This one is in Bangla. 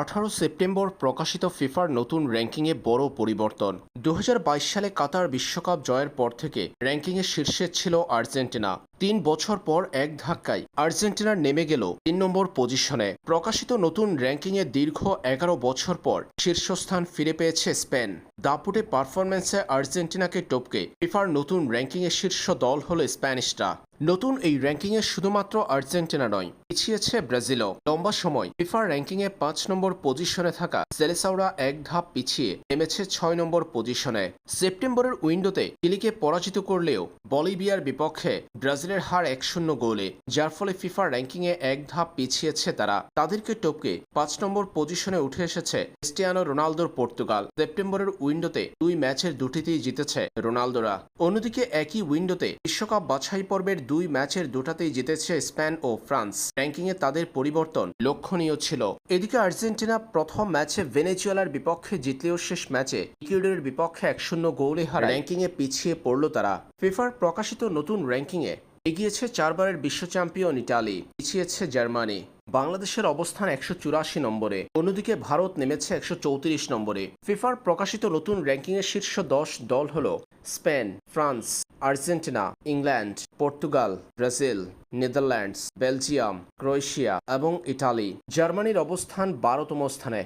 আঠারো সেপ্টেম্বর প্রকাশিত ফিফার নতুন র্যাঙ্কিংয়ে বড় পরিবর্তন। দু হাজার বাইশ সালে কাতার বিশ্বকাপ জয়ের পর থেকে র্যাঙ্কিংয়ের শীর্ষে ছিল আর্জেন্টিনা। তিন বছর পর এক ধাক্কায় আর্জেন্টিনার নেমে গেল তিন নম্বর পজিশনে। প্রকাশিত নতুন র্যাঙ্কিংয়ে দীর্ঘ এগারো বছর পর শীর্ষস্থান ফিরে পেয়েছে স্পেন। দাপুটে পারফরম্যান্সে আর্জেন্টিনাকে টপকে ফিফার নতুন র্যাঙ্কিংয়ে শীর্ষ দল হল স্প্যানিশরা। নতুন এই র্যাঙ্কিংয়ে শুধুমাত্র আর্জেন্টিনা নয়, পিছিয়েছে ব্রাজিলও। লম্বা সময় ফিফার র্যাঙ্কিংয়ে পাঁচ নম্বর পজিশনে থাকা সেলেসাওরা এক ধাপ পিছিয়ে নেমেছে ছয় নম্বর পজিশনে। সেপ্টেম্বরের উইন্ডোতে চিলিকে পরাজিত করলেও বলিভিয়ার বিপক্ষে ব্রাজিলের হার এক শূন্য গোলে, যার ফলে ফিফার র্যাঙ্কিংয়ে এক ধাপ পিছিয়েছে তারা। তাদেরকে টপকে পাঁচ নম্বর পজিশনে উঠে এসেছে ক্রিস্টিয়ানো রোনালদোর পর্তুগাল। সেপ্টেম্বরের উইন্ডোতে দুই ম্যাচের দুটিতেই জিতেছে রোনালদোরা। অন্যদিকে একই উইন্ডোতে বিশ্বকাপ বাছাই পর্বের দুই ম্যাচের দুটাতেই জিতেছে স্পেন ও ফ্রান্স। র্যাঙ্কিংয়ে তাদের পরিবর্তন লক্ষণীয় ছিল। এদিকে আর্জেন্টিনা প্রথম ম্যাচে ভেনেজুয়েলার বিপক্ষে জিতলেও শেষ ম্যাচে ইকুয়েডরের বিপক্ষে এক শূন্য গোলে হারা র্যাঙ্কিংয়ে পিছিয়ে পড়ল তারা। ফিফার প্রকাশিত নতুন র্যাঙ্কিংয়ে এগিয়েছে চারবারের বিশ্ব চ্যাম্পিয়ন ইটালি, পিছিয়েছে জার্মানি। বাংলাদেশের অবস্থান একশো চুরাশি নম্বরে, অন্যদিকে ভারত নেমেছে একশো চৌত্রিশ নম্বরে। ফিফার প্রকাশিত নতুন র্যাঙ্কিংয়ের শীর্ষ দশ দল হল Spain, France, Argentina, England, Portugal, Brazil, Netherlands, Belgium, Croatia এবং ইটালি। জার্মানির অবস্থান বারোতম স্থানে।